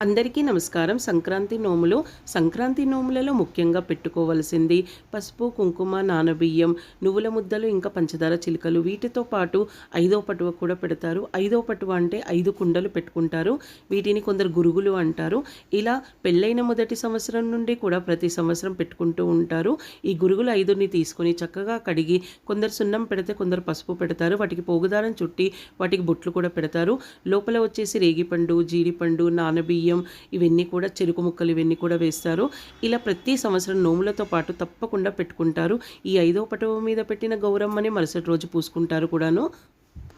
అందరికీ నమస్కారం. సంక్రాంతి నోములు సంక్రాంతి నోములలో ముఖ్యంగా పెట్టుకోవలసింది పసుపు కుంకుమ నానబియ్యం నువ్వుల ముద్దలు ఇంకా పంచదార చిలుకలు. వీటితో పాటు ఐదో పటువ కూడా పెడతారు. ఐదో పటువ అంటే ఐదు కుండలు పెట్టుకుంటారు. వీటిని కొందరు గురుగులు అంటారు. ఇలా పెళ్ళైన మొదటి సంవత్సరం నుండి కూడా ప్రతి సంవత్సరం పెట్టుకుంటూ ఉంటారు. ఈ గురుగులు ఐదుని తీసుకొని చక్కగా కడిగి కొందరు సున్నం పెడితే కొందరు పసుపు పెడతారు. వాటికి పోగుదారం చుట్టి వాటికి బొట్లు కూడా పెడతారు. లోపల వచ్చేసి రేగిపండు జీడిపండు నానబియ్యం బియ్యం ఇవన్నీ కూడా చెరుకు ముక్కలు ఇవన్నీ కూడా వేస్తారు. ఇలా ప్రతి సంవత్సరం నోములతో పాటు తప్పకుండా పెట్టుకుంటారు. ఈ ఐదో పటవ మీద పెట్టిన గౌరమ్మని మరుసటి రోజు పూసుకుంటారు కూడాను.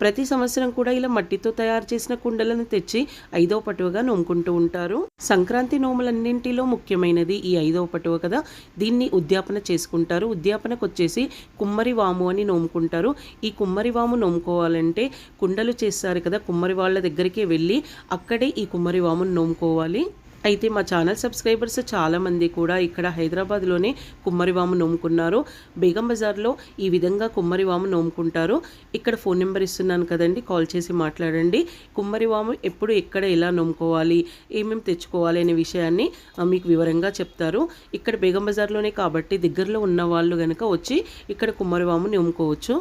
ప్రతి సంవత్సరం కూడా ఇలా మట్టితో తయారు చేసిన కుండలను తెచ్చి ఐదవ పటువగా నోముకుంటూ ఉంటారు. సంక్రాంతి నోములన్నింటిలో ముఖ్యమైనది ఈ ఐదవ పటువ కదా. దీన్ని ఉద్యాపన చేసుకుంటారు. ఉద్యాపనకు వచ్చేసి కుమ్మరి వాము అని నోముకుంటారు. ఈ కుమ్మరి వాము నోముకోవాలంటే కుండలు చేస్తారు కదా. కుమ్మరి వాళ్ళ దగ్గరికి వెళ్ళి అక్కడే ఈ కుమ్మరి వామును నోముకోవాలి. అయితే మా ఛానల్ సబ్స్క్రైబర్స్ చాలామంది కూడా ఇక్కడ హైదరాబాద్లోనే కుమ్మరివాము నోముకున్నారు. బేగం బజార్లో ఈ విధంగా కుమ్మరివాము నోముకుంటారు. ఇక్కడ ఫోన్ నెంబర్ ఇస్తున్నాను కదండి కాల్ చేసి మాట్లాడండి. కుమ్మరివాము ఎప్పుడు ఎక్కడ ఎలా నోముకోవాలి ఏమేమి తెచ్చుకోవాలి అనే విషయాన్ని మీకు వివరంగా చెప్తారు. ఇక్కడ బేగం బజార్లోనే కాబట్టి దగ్గరలో ఉన్న వాళ్ళు కనుక వచ్చి ఇక్కడ కుమ్మరివాము నోముకోవచ్చు.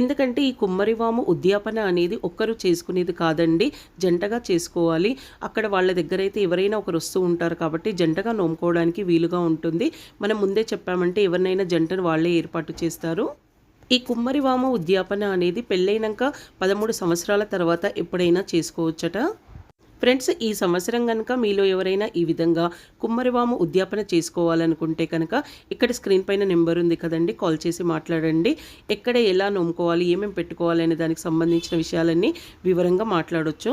ఎందుకంటే ఈ కుమ్మరివాము ఉద్యాపన అనేది ఒక్కరు చేసుకునేది కాదండి జంటగా చేసుకోవాలి. అక్కడ వాళ్ళ దగ్గర అయితే ఎవరైనా ఒకరు వస్తూ ఉంటారు కాబట్టి జంటగా నోముకోవడానికి వీలుగా ఉంటుంది. మనం ముందే చెప్పామంటే ఎవరినైనా జంటను వాళ్ళే ఏర్పాటు చేస్తారు. ఈ కుమ్మరివాము ఉద్యాపన అనేది పెళ్ళైనాక పదమూడు సంవత్సరాల తర్వాత ఎప్పుడైనా చేసుకోవచ్చట? ఫ్రెండ్స్ ఈ సంవత్సరం కనుక మీలో ఎవరైనా ఈ విధంగా కుమ్మరివాము ఉద్యాపన చేసుకోవాలనుకుంటే కనుక ఇక్కడ స్క్రీన్ పైన నెంబర్ ఉంది కదండి కాల్ చేసి మాట్లాడండి. ఎక్కడ ఎలా నోముకోవాలి ఏమేమి పెట్టుకోవాలి అనే దానికి సంబంధించిన విషయాలన్నీ వివరంగా మాట్లాడవచ్చు